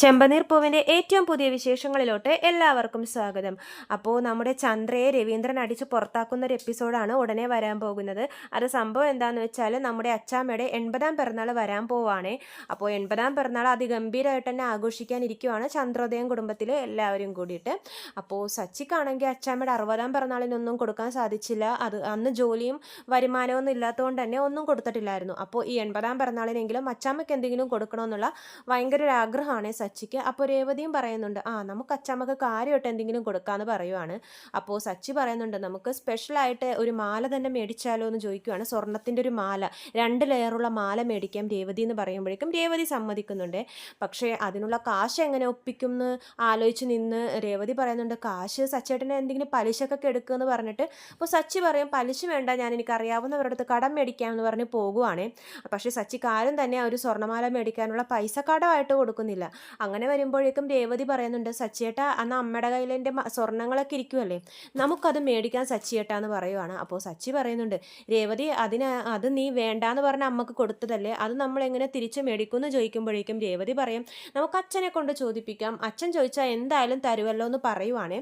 ചെമ്പനീർ പൂവിന്റെ ഏറ്റവും പുതിയ വിശേഷങ്ങളിലോട്ട് എല്ലാവർക്കും സ്വാഗതം. അപ്പോൾ നമ്മുടെ ചന്ദ്രയെ രവീന്ദ്രൻ അടിച്ച് പുറത്താക്കുന്ന ഒരു എപ്പിസോഡാണ് ഉടനെ വരാൻ പോകുന്നത്. അത് സംഭവം എന്താണെന്ന് വെച്ചാൽ നമ്മുടെ അച്ചാമ്മയുടെ എൺപതാം പിറന്നാൾ വരാൻ പോവാണ്. അപ്പോൾ എൺപതാം പിറന്നാൾ അതിഗംഭീരമായിട്ട് തന്നെ ആഘോഷിക്കാനിരിക്കുവാണ് ചന്ദ്രോദയം കുടുംബത്തിലെ എല്ലാവരും കൂടിയിട്ട്. അപ്പോൾ സച്ചിക്കാണെങ്കിൽ അച്ചാമ്മയുടെ അറുപതാം പിറന്നാളിനൊന്നും കൊടുക്കാൻ സാധിച്ചില്ല. അത് അന്ന് ജോലിയും വരുമാനമൊന്നും ഇല്ലാത്തതുകൊണ്ട് തന്നെ ഒന്നും കൊടുത്തിട്ടില്ലായിരുന്നു. അപ്പോൾ ഈ എൺപതാം പിറന്നാളിനെങ്കിലും അച്ചാമ്മയ്ക്ക് എന്തെങ്കിലും കൊടുക്കണമെന്നുള്ള ഭയങ്കര ഒരു ആഗ്രഹമാണ് സച്ചിക്ക്. അപ്പോൾ രേവതിയും പറയുന്നുണ്ട് ആ നമുക്ക് അച്ചാമ്മക്ക് കാര്യമായിട്ട് എന്തെങ്കിലും കൊടുക്കാമെന്ന് പറയുവാണ്. അപ്പോൾ സച്ചി പറയുന്നുണ്ട് നമുക്ക് സ്പെഷ്യലായിട്ട് ഒരു മാല തന്നെ മേടിച്ചാലോ എന്ന് ചോദിക്കുവാണ്. സ്വർണത്തിന്റെ ഒരു മാല രണ്ട് ലെയറുള്ള മാല മേടിക്കാം രേവതി എന്ന് പറയുമ്പോഴേക്കും രേവതി സമ്മതിക്കുന്നുണ്ട്. പക്ഷേ അതിനുള്ള കാശ് എങ്ങനെ ഒപ്പിക്കും എന്ന് ആലോചിച്ച് നിന്ന് രേവതി പറയുന്നുണ്ട് കാശ് സച്ചേട്ടനെ എന്തെങ്കിലും പലിശക്കൊക്കെ എടുക്കുമെന്ന് പറഞ്ഞിട്ട് അപ്പോൾ സച്ചി പറയും പലിശ വേണ്ട ഞാൻ എനിക്ക് അറിയാവുന്നവരുടെ അടുത്ത് കടം മേടിക്കാം എന്ന് പറഞ്ഞ് പോകുവാണേ. പക്ഷേ സച്ചിക്ക് ആരും തന്നെ ഒരു സ്വർണമാല മേടിക്കാനുള്ള പൈസ കടമായിട്ട് കൊടുക്കുന്നില്ല. അങ്ങനെ വരുമ്പോഴേക്കും രേവതി പറയുന്നുണ്ട് സച്ചിയേട്ട അന്ന് അമ്മയുടെ കയ്യിൽ എന്റെ സ്വർണങ്ങളൊക്കെ ഇരിക്കുമല്ലേ നമുക്കത് മേടിക്കാൻ സച്ചിയേട്ട എന്ന് പറയുവാണ്. അപ്പോൾ സച്ചി പറയുന്നുണ്ട് രേവതി അതിന് അത് നീ വേണ്ടാന്ന് പറഞ്ഞ അമ്മയ്ക്ക് കൊടുത്തതല്ലേ? അത് നമ്മൾ എങ്ങനെ തിരിച്ച് മേടിക്കുമെന്ന് ചോദിക്കുമ്പോഴേക്കും രേവതി പറയും നമുക്ക് അച്ഛനെ കൊണ്ട് ചോദിപ്പിക്കാം. അച്ഛൻ ചോദിച്ചാൽ എന്തായാലും തരുമല്ലോ എന്ന് പറയുവാണേ.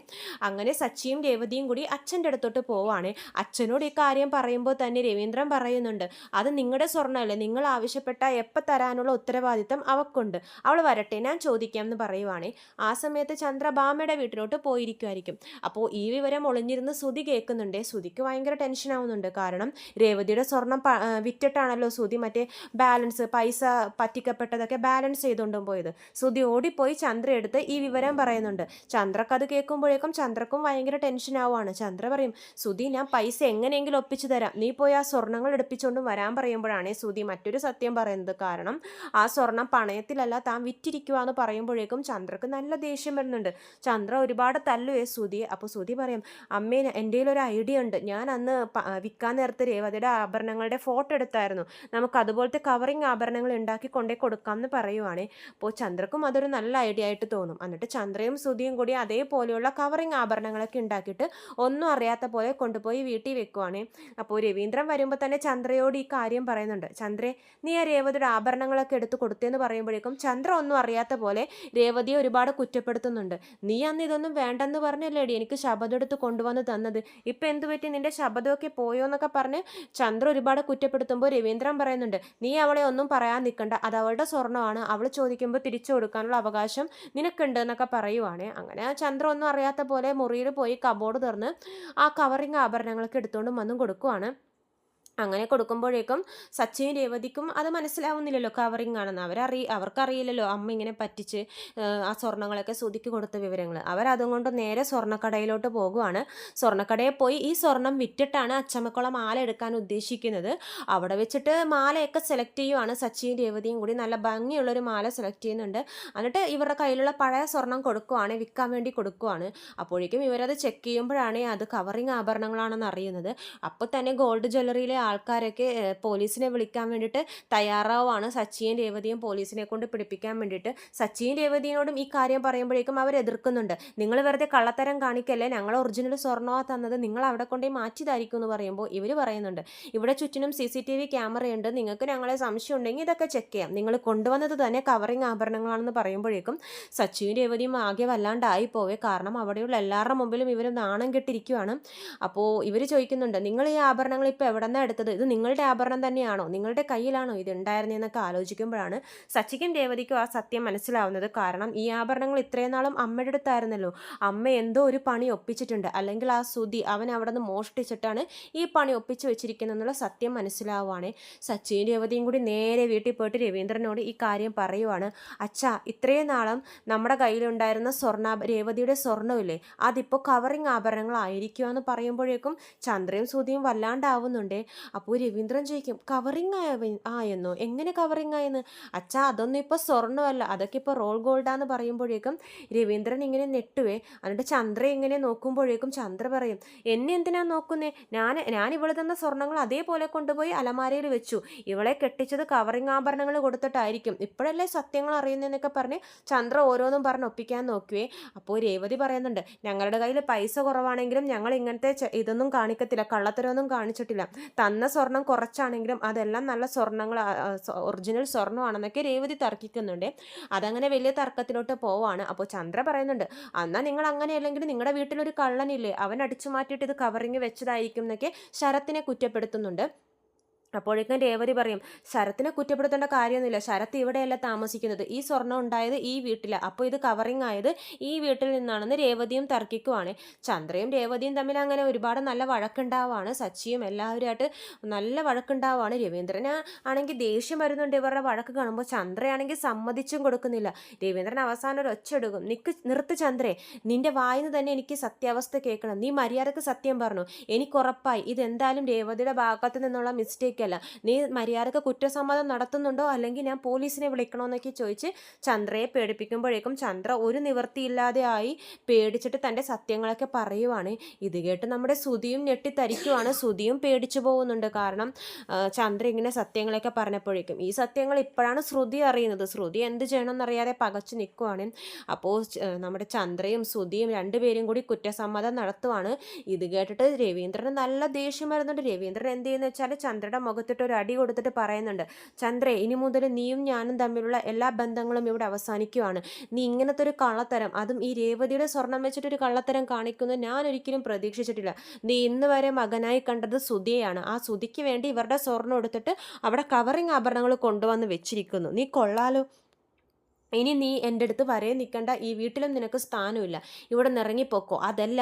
അങ്ങനെ സച്ചിയും രേവതിയും കൂടി അച്ഛന്റെ അടുത്തോട്ട് പോവാണ്. അച്ഛനോട് ഈ കാര്യം പറയുമ്പോൾ തന്നെ രവീന്ദ്രൻ പറയുന്നുണ്ട് അത് നിങ്ങളുടെ സ്വർണമല്ലേ നിങ്ങൾ ആവശ്യപ്പെട്ട എപ്പോൾ തരാനുള്ള ഉത്തരവാദിത്തം അവക്കുണ്ട്. അവൾ വരട്ടെ ഞാൻ ചോദിക്കാം എന്ന് പറയുവാണേ ആ സമയത്ത് ചന്ദ്രഭാമയുടെ വീട്ടിലോട്ട് പോയിരിക്കുമായിരിക്കും അപ്പോൾ ഈ വിവരം ഒളിഞ്ഞിരുന്ന് ശ്രുതി കേൾക്കുന്നുണ്ട് ശ്രുതിക്ക് ഭയങ്കര ടെൻഷൻ ആവുന്നുണ്ട്. കാരണം രേവതിയുടെ സ്വർണം വിറ്റിട്ടാണല്ലോ ശ്രുതി മറ്റേ ബാലൻസ് പൈസ പറ്റിക്കപ്പെട്ടതൊക്കെ ബാലൻസ് ചെയ്തുകൊണ്ടും പോയത്. ശ്രുതി ഓടിപ്പോയി ചന്ദ്ര എടുത്ത് ഈ വിവരം പറയുന്നുണ്ട്. ചന്ദ്രക്ക് അത് കേൾക്കുമ്പോഴേക്കും ചന്ദ്രക്കും ഭയങ്കര ടെൻഷൻ ആവുകയാണ് ചന്ദ്ര പറയും ശ്രുതി ഞാൻ പൈസ എങ്ങനെയെങ്കിലും ഒപ്പിച്ചു തരാം. നീ പോയി ആ സ്വർണങ്ങൾ എടുപ്പിച്ചുകൊണ്ട് വരാൻ പറയുമ്പോഴാണ് ശ്രുതി മറ്റൊരു സത്യം പറയുന്നത്. കാരണം ആ സ്വർണം പണയത്തിലല്ല താൻ വിറ്റിരിക്കുക എന്ന് പറയുമ്പോഴേക്കും ചന്ദ്രക്ക് നല്ല ദേഷ്യം വരുന്നുണ്ട്. ചന്ദ്ര ഒരുപാട് തല്ലുവേ സുധി. അപ്പോൾ സുധി പറയും അമ്മേ എന്റെ ഒരു ഐഡിയ ഉണ്ട്. ഞാൻ അന്ന് വിൽക്കാൻ നേരത്തെ രേവതിയുടെ ആഭരണങ്ങളുടെ ഫോട്ടോ എടുത്തായിരുന്നു. നമുക്ക് അതുപോലത്തെ കവറിങ് ആഭരണങ്ങൾ ഉണ്ടാക്കി കൊണ്ടേ കൊടുക്കാം എന്ന് പറയുവാണേ. അപ്പോൾ ചന്ദ്രക്കും അതൊരു നല്ല ഐഡിയ ആയിട്ട് തോന്നും. എന്നിട്ട് ചന്ദ്രയും സുധിയും കൂടി അതേപോലെയുള്ള കവറിങ് ആഭരണങ്ങളൊക്കെ ഉണ്ടാക്കിയിട്ട് ഒന്നും അറിയാത്ത പോലെ കൊണ്ടുപോയി വീട്ടിൽ വെക്കുവാണേ. അപ്പോൾ രവീന്ദ്രൻ വരുമ്പോൾ തന്നെ ചന്ദ്രയോട് ഈ കാര്യം പറയുന്നുണ്ട്. ചന്ദ്രേ നീ ആ രേവതിയുടെ ആഭരണങ്ങളൊക്കെ എടുത്ത് കൊടുത്തേന്ന് പറയുമ്പോഴേക്കും ചന്ദ്ര ഒന്നും അറിയാത്ത പോലെ രേവതിയെ ഒരുപാട് കുറ്റപ്പെടുത്തുന്നുണ്ട്. നീ അന്ന് ഇതൊന്നും വേണ്ടെന്ന് പറഞ്ഞല്ലേടി? എനിക്ക് ശബദം എടുത്ത് കൊണ്ടുവന്ന് തന്നത്. ഇപ്പം എന്ത് പറ്റി? നിന്റെ ശബദമൊക്കെ പോയോ എന്നൊക്കെ പറഞ്ഞ് ചന്ദ്ര ഒരുപാട് കുറ്റപ്പെടുത്തുമ്പോൾ രവീന്ദ്രൻ പറയുന്നുണ്ട് നീ അവളെ ഒന്നും പറയാൻ നിൽക്കണ്ട അത് അവളുടെ സ്വർണമാണ് അവൾ ചോദിക്കുമ്പോൾ തിരിച്ചു കൊടുക്കാനുള്ള അവകാശം നിനക്കുണ്ട് എന്നൊക്കെ പറയുവാണ്. അങ്ങനെ ചന്ദ്ര ഒന്നും അറിയാത്ത പോലെ മുറിയിൽ പോയി കബോർഡ് തുറന്ന് ആ കവറിങ് ആഭരണങ്ങളൊക്കെ എടുത്തുകൊണ്ട് വന്നും കൊടുക്കുവാണ്. അങ്ങനെ കൊടുക്കുമ്പോഴേക്കും സച്ചിനും രേവതിക്കും അത് മനസ്സിലാവുന്നില്ലല്ലോ കവറിങ് ആണെന്ന്. അവരറി അവർക്കറിയില്ലല്ലോ അമ്മ ഇങ്ങനെ പറ്റിച്ച് ആ, സ്വർണങ്ങളൊക്കെ സുതിക്ക് കൊടുത്ത വിവരങ്ങൾ അവരതും കൊണ്ട് നേരെ സ്വർണക്കടയിലോട്ട് പോകുവാണ്. സ്വർണക്കടയിൽ പോയി ഈ സ്വർണം വിറ്റിട്ടാണ് അച്ചമ്മക്കുള്ള മാല എടുക്കാൻ ഉദ്ദേശിക്കുന്നത്. അവിടെ വെച്ചിട്ട് മാലയൊക്കെ സെലക്ട് ചെയ്യുവാണ്. സച്ചിയും രേവതിയും കൂടി നല്ല ഭംഗിയുള്ളൊരു മാല സെലക്ട് ചെയ്യുന്നുണ്ട്. എന്നിട്ട് ഇവരുടെ കയ്യിലുള്ള പഴയ സ്വർണം കൊടുക്കുവാണ് വിൽക്കാൻ വേണ്ടി കൊടുക്കുവാണ്. അപ്പോഴേക്കും ഇവരത് ചെക്ക് ചെയ്യുമ്പോഴാണ് അത് കവറിങ് ആഭരണങ്ങളാണെന്ന് അറിയുന്നത്. അപ്പോൾ തന്നെ ഗോൾഡ് ജ്വല്ലറിയിലെ ആൾക്കാരൊക്കെ പോലീസിനെ വിളിക്കാൻ വേണ്ടിയിട്ട് തയ്യാറാവുകയാണ് സച്ചിയും രേവതിയും പോലീസിനെ കൊണ്ട് പിടിപ്പിക്കാൻ വേണ്ടിയിട്ട്. സച്ചിയും രേവതിയോടും ഈ കാര്യം പറയുമ്പോഴേക്കും അവർ എതിർക്കുന്നുണ്ട്. നിങ്ങൾ വെറുതെ കള്ളത്തരം കാണിക്കല്ലേ? ഞങ്ങൾ ഒറിജിനൽ സ്വർണമാ തന്നത്. നിങ്ങൾ അവിടെ കൊണ്ടേ മാറ്റിയതായിരിക്കും എന്ന് പറയുമ്പോൾ ഇവർ പറയുന്നുണ്ട്. ഇവിടെ ചുറ്റിനും സി സി ടി വി ക്യാമറയുണ്ട്. നിങ്ങൾക്ക് ഞങ്ങളെ സംശയം ഉണ്ടെങ്കിൽ ഇതൊക്കെ ചെക്ക് ചെയ്യാം. നിങ്ങൾ കൊണ്ടുവന്നത് തന്നെ കവറിങ് ആഭരണങ്ങളാണെന്ന് പറയുമ്പോഴേക്കും സച്ചിയും രേവതിയും ആകെ വല്ലാണ്ടായി പോവേ. കാരണം അവിടെയുള്ള എല്ലാവരുടെ മുമ്പിലും ഇവർ നാണം കെട്ടിരിക്കുവാണ്. അപ്പോൾ ഇവർ ചോദിക്കുന്നുണ്ട് നിങ്ങൾ ഈ ആഭരണങ്ങൾ ഇപ്പോൾ എവിടെ നിന്നാണ് എടുത്തത് ഇത് നിങ്ങളുടെ ആഭരണം തന്നെയാണോ? നിങ്ങളുടെ കയ്യിലാണോ ഇത് ഉണ്ടായിരുന്നതെന്നൊക്കെ ആലോചിക്കുമ്പോഴാണ് സച്ചിക്കും രേവതിക്കും ആ സത്യം മനസ്സിലാവുന്നത്. കാരണം ഈ ആഭരണങ്ങൾ ഇത്രയും നാളും അമ്മയുടെ അടുത്തായിരുന്നല്ലോ. അമ്മ എന്തോ ഒരു പണി ഒപ്പിച്ചിട്ടുണ്ട്. അല്ലെങ്കിൽ ആ സുതി അവൻ അവിടെ നിന്ന് മോഷ്ടിച്ചിട്ടാണ് ഈ പണി ഒപ്പിച്ചു വെച്ചിരിക്കുന്നതെന്നുള്ള സത്യം മനസ്സിലാവുകയാണ് സച്ചിൻ രേവതിയും കൂടി നേരെ വീട്ടിൽ പോയിട്ട് രവീന്ദ്രനോട് ഈ കാര്യം പറയുവാണ്. അച്ഛാ ഇത്രയും നാളും നമ്മുടെ കയ്യിലുണ്ടായിരുന്ന സ്വർണ രേവതിയുടെ സ്വർണമില്ലേ? അതിപ്പോൾ കവറിങ് ആഭരണങ്ങളായിരിക്കുമെന്ന് പറയുമ്പോഴേക്കും ചന്ദ്രയും സുതിയും വല്ലാണ്ടാവുന്നുണ്ടേ. അപ്പോൾ രവീന്ദ്രൻ ചോദിക്കും കവറിങ് ആയ ആയെന്നോ എങ്ങനെ കവറിങ് ആയെന്ന് അച്ഛാ അതൊന്നും ഇപ്പോൾ സ്വർണമല്ല. അതൊക്കെ ഇപ്പോൾ റോൾ ഗോൾഡാന്ന് പറയുമ്പോഴേക്കും രവീന്ദ്രൻ ഇങ്ങനെ നെട്ടുവേ എന്നിട്ട് ചന്ദ്ര ഇങ്ങനെ നോക്കുമ്പോഴേക്കും ചന്ദ്ര പറയും എന്നെ എന്തിനാ നോക്കുന്നേ? ഞാൻ ഞാൻ ഇവൾ തന്ന സ്വർണങ്ങൾ അതേപോലെ കൊണ്ടുപോയി അലമാരയിൽ വെച്ചു. ഇവളെ കെട്ടിച്ചത് കവറിങ് ആഭരണങ്ങൾ കൊടുത്തിട്ടായിരിക്കും. ഇപ്പോഴല്ലേ സത്യങ്ങൾ അറിയുന്നതെന്നൊക്കെ പറഞ്ഞ് ചന്ദ്ര ഓരോന്നും പറഞ്ഞ് ഒപ്പിക്കാൻ നോക്കുവേ. അപ്പോൾ രേവതി പറയുന്നുണ്ട് ഞങ്ങളുടെ കയ്യിൽ പൈസ കുറവാണെങ്കിലും ഞങ്ങൾ ഇങ്ങനത്തെ ഇതൊന്നും കാണിക്കത്തില്ല. കള്ളത്തരമൊന്നും കാണിച്ചിട്ടില്ല. തന്ന സ്വർണം കുറച്ചാണെങ്കിലും അതെല്ലാം നല്ല സ്വർണങ്ങൾ ഒറിജിനൽ സ്വർണമാണെന്നൊക്കെ രേവതി തർക്കിക്കുന്നുണ്ട്. അതങ്ങനെ വലിയ തർക്കത്തിലോട്ട് പോവാണ്. അപ്പോൾ ചന്ദ്ര പറയുന്നുണ്ട് എന്നാൽ നിങ്ങൾ അങ്ങനെയല്ലെങ്കിൽ നിങ്ങളുടെ വീട്ടിലൊരു കള്ളനില്ലേ? അവൻ അടിച്ചു മാറ്റിയിട്ട് ഇത് കവറിങ് വെച്ചതായിരിക്കും എന്നൊക്കെ ശരത്തിനെ കുറ്റപ്പെടുത്തുന്നുണ്ട്. അപ്പോഴേക്കും രേവതി പറയും ശരത്തിനെ കുറ്റപ്പെടുത്തേണ്ട കാര്യമൊന്നുമില്ല. ശരത്ത് ഇവിടെയല്ല താമസിക്കുന്നത്. ഈ സ്വർണം ഉണ്ടായത് ഈ വീട്ടിലാണ് അപ്പോൾ ഇത് കവറിങ് ആയത് ഈ വീട്ടിൽ നിന്നാണെന്ന് രേവതിയും തർക്കിക്കുവാണ്. ചന്ദ്രയും രേവതിയും തമ്മിൽ അങ്ങനെ ഒരുപാട് നല്ല വഴക്കുണ്ടാവാണ്. സച്ചിയും എല്ലാവരുമായിട്ട് നല്ല വഴക്കുണ്ടാവാണ്. രവീന്ദ്രൻ ആണെങ്കിൽ ദേഷ്യം വരുന്നുണ്ട് ഇവരുടെ വഴക്ക് കാണുമ്പോൾ. ചന്ദ്രയാണെങ്കിൽ സമ്മതിച്ചും കൊടുക്കുന്നില്ല. രവീന്ദ്രൻ അവസാനം ഒരു ഒച്ചെടുക്കും നിക്ക് നിർത്ത് ചന്ദ്രേ. നിന്റെ വായിന്ന് തന്നെ എനിക്ക് സത്യാവസ്ഥ കേൾക്കണം. നീ മര്യാദയ്ക്ക് സത്യം പറഞ്ഞു. എനിക്ക് ഉറപ്പായി ഇതെന്തായാലും രേവതിയുടെ ഭാഗത്ത് നിന്നുള്ള മിസ്റ്റേക്ക് ചോദിക്കല്ല നീ മര്യാദയ്ക്ക് കുറ്റസമ്മതം നടത്തുന്നുണ്ടോ? അല്ലെങ്കിൽ ഞാൻ പോലീസിനെ വിളിക്കണമെന്നൊക്കെ ചോദിച്ച് ചന്ദ്രയെ പേടിപ്പിക്കുമ്പോഴേക്കും ചന്ദ്ര ഒരു നിവൃത്തിയില്ലാതെ ആയി പേടിച്ചിട്ട് തന്റെ സത്യങ്ങളൊക്കെ പറയുവാണ്. ഇത് കേട്ട് നമ്മുടെ ശ്രുതിയും ഞെട്ടിത്തരിക്കുവാണ്. ശ്രുതിയും പേടിച്ചു പോകുന്നുണ്ട്. കാരണം ചന്ദ്ര ഇങ്ങനെ സത്യങ്ങളൊക്കെ പറഞ്ഞപ്പോഴേക്കും. ഈ സത്യങ്ങൾ ഇപ്പോഴാണ് ശ്രുതി അറിയുന്നത്. ശ്രുതി എന്ത് ചെയ്യണമെന്നറിയാതെ പകച്ചു നിൽക്കുവാണ്. അപ്പോൾ നമ്മുടെ ചന്ദ്രയും ശ്രുതിയും രണ്ടുപേരും കൂടി കുറ്റസമ്മതം നടത്തുവാണ്. ഇത് കേട്ടിട്ട് രവീന്ദ്രന് നല്ല ദേഷ്യം വരുന്നുണ്ട്. രവീന്ദ്രൻ എന്ത് ചെയ്യുന്ന വെച്ചാൽ ചന്ദ്രയുടെ മുഖത്തിട്ട് ഒരു അടി കൊടുത്തിട്ട് പറയുന്നുണ്ട് ചന്ദ്രേ ഇനി മുതൽ നീയും ഞാനും തമ്മിലുള്ള എല്ലാ ബന്ധങ്ങളും ഇവിടെ അവസാനിക്കുവാണ്. നീ ഇങ്ങനത്തെ ഒരു കള്ളത്തരം അതും ഈ രേവതിയുടെ സ്വർണം വെച്ചിട്ടൊരു കള്ളത്തരം കാണിക്കുന്നത് ഞാൻ ഒരിക്കലും പ്രതീക്ഷിച്ചിട്ടില്ല. നീ ഇന്ന് വരെ മകനായി കണ്ടത് സുധിയെയാണ്. ആ സുധിക്ക് വേണ്ടി ഇവരുടെ സ്വർണം എടുത്തിട്ട് അവിടെ കവറിങ് ആഭരണങ്ങൾ കൊണ്ടുവന്ന് വെച്ചിരിക്കുന്നു. നീ കൊള്ളാലോ. ഇനി നീ എന്റെ അടുത്ത് വരേ നിൽക്കണ്ട. ഈ വീട്ടിലും നിനക്ക് സ്ഥാനമില്ല. ഇവിടെ നിന്ന് ഇറങ്ങിപ്പോക്കോ. അതല്ല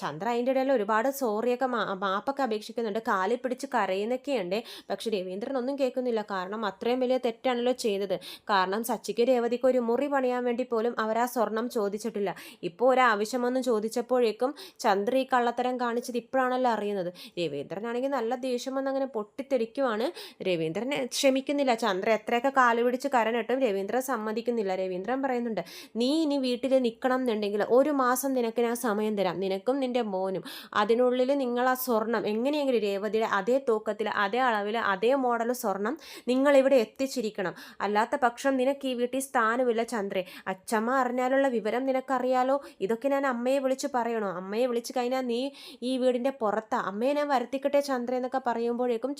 ചന്ദ്ര അതിന്റെ ഇടയിൽ ഒരുപാട് സോറിയൊക്കെ മാപ്പൊക്കെ അപേക്ഷിക്കുന്നുണ്ട്. കാലിൽ പിടിച്ച് കരയുന്നൊക്കെയുണ്ട്. പക്ഷെ രവീന്ദ്രൻ ഒന്നും കേൾക്കുന്നില്ല. കാരണം അത്രയും വലിയ തെറ്റാണല്ലോ ചെയ്തത്. കാരണം സച്ചിക്ക് രേവതിക്ക് ഒരു മുറി പണിയാൻ വേണ്ടി പോലും അവർ ആ സ്വർണം ചോദിച്ചിട്ടില്ല. ഇപ്പോൾ ഒരാവശ്യമൊന്നും ചോദിച്ചപ്പോഴേക്കും ചന്ദ്ര ഈ കള്ളത്തരം കാണിച്ചത് ഇപ്പോഴാണല്ലോ അറിയുന്നത്. രവീന്ദ്രനാണെങ്കിൽ നല്ല ദേഷ്യം വന്ന് അങ്ങനെ പൊട്ടിത്തെറിക്കുവാണ്. രവീന്ദ്രനെ ക്ഷമിക്കുന്നില്ല. ചന്ദ്ര എത്രയൊക്കെ കാലുപിടിച്ച് കരനിട്ടും രവീന്ദ്രൻ സമ്മതി സമ്മതിക്കുന്നില്ല രവീന്ദ്രൻ പറയുന്നുണ്ട് നീ ഇനി വീട്ടിൽ നിൽക്കണം എന്നുണ്ടെങ്കിൽ ഒരു മാസം നിനക്ക് ഞാൻ സമയം തരാം. നിനക്കും നിന്റെ മോനും. അതിനുള്ളിൽ നിങ്ങൾ ആ സ്വർണം എങ്ങനെയെങ്കിലും രേവതിയുടെ അതേ തൂക്കത്തിൽ അതേ അളവിൽ അതേ മോഡൽ സ്വർണം നിങ്ങൾ ഇവിടെ എത്തിച്ചിരിക്കണം. അല്ലാത്ത പക്ഷം നിനക്ക് ഈ വീട്ടിൽ സ്ഥാനമില്ല ചന്ദ്രേ. അച്ഛമ്മ അറിഞ്ഞാലുള്ള വിവരം നിനക്കറിയാലോ? ഇതൊക്കെ ഞാൻ അമ്മയെ വിളിച്ച് പറയണോ? അമ്മയെ വിളിച്ച് കഴിഞ്ഞാൽ നീ ഈ വീടിന്റെ പുറത്താ. അമ്മയെ ഞാൻ വരുത്തിക്കട്ടെ ചന്ദ്ര എന്നൊക്കെ പറയുമ്പോഴേക്കും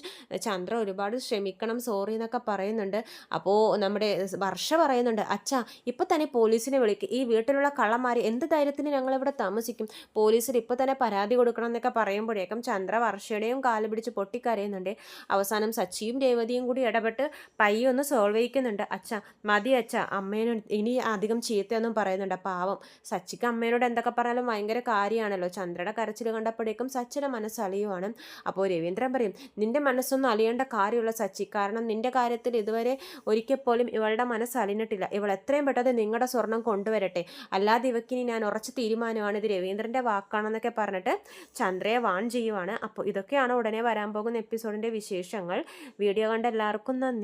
ചന്ദ്ര ഒരുപാട് ക്ഷമിക്കണം സോറി എന്നൊക്കെ പറയുന്നുണ്ട്. അപ്പോൾ നമ്മുടെ വർഷ പറയുന്നുണ്ട് പറയുന്നുണ്ട് അച്ഛാ ഇപ്പൊ തന്നെ പോലീസിനെ വിളിക്കും. ഈ വീട്ടിലുള്ള കള്ളന്മാർ എന്ത് ധൈര്യത്തിന് ഞങ്ങളിവിടെ താമസിക്കും? പോലീസിൽ ഇപ്പൊ തന്നെ പരാതി കൊടുക്കണം എന്നൊക്കെ പറയുമ്പോഴേക്കും ചന്ദ്ര വർഷയുടെയും കാൽ പിടിച്ച് പൊട്ടിക്കരയുന്നുണ്ട്. അവസാനം സച്ചിയും രേവതിയും കൂടി ഇടപെട്ട് പയ്യൊന്ന് സോൾവ് ചെയ്യിക്കുന്നുണ്ട്. അച്ഛ മതി അച്ഛ അമ്മേനോട് ഇനി അധികം ചീത്തയൊന്നും പറയുന്നുണ്ട്. പാവം. സച്ചിക്ക് അമ്മേനോട് എന്തൊക്കെ പറഞ്ഞാലും ഭയങ്കര കാര്യമാണല്ലോ. ചന്ദ്രയുടെ കരച്ചിൽ കണ്ടപ്പോഴേക്കും സച്ചിയുടെ മനസ്സ് അലിയുവാണ് അപ്പോൾ രവീന്ദ്രൻ പറയും നിന്റെ മനസ്സൊന്നും അലിയേണ്ട കാര്യമുള്ള സച്ചി. കാരണം നിന്റെ കാര്യത്തിൽ ഇതുവരെ ഒരിക്കൽ പോലും ഇവളുടെ മനസ്സ് അലിഞ്ഞിട്ടില്ല പറ്റില്ല ഇവൾ എത്രയും പെട്ടെന്ന് നിങ്ങളുടെ സ്വർണം കൊണ്ടുവരട്ടെ. അല്ലാതെ ഇവക്കിനി ഞാൻ ഉറച്ച തീരുമാനമാണ് ഇത് രവീന്ദ്രന്റെ വാക്കാണെന്നൊക്കെ പറഞ്ഞിട്ട് ചന്ദ്രയെ വാൺ ചെയ്യുവാണ്. അപ്പോൾ ഇതൊക്കെയാണ് ഉടനെ വരാൻ പോകുന്ന എപ്പിസോഡിന്റെ വിശേഷങ്ങൾ. വീഡിയോ കണ്ട എല്ലാവർക്കും നന്ദി.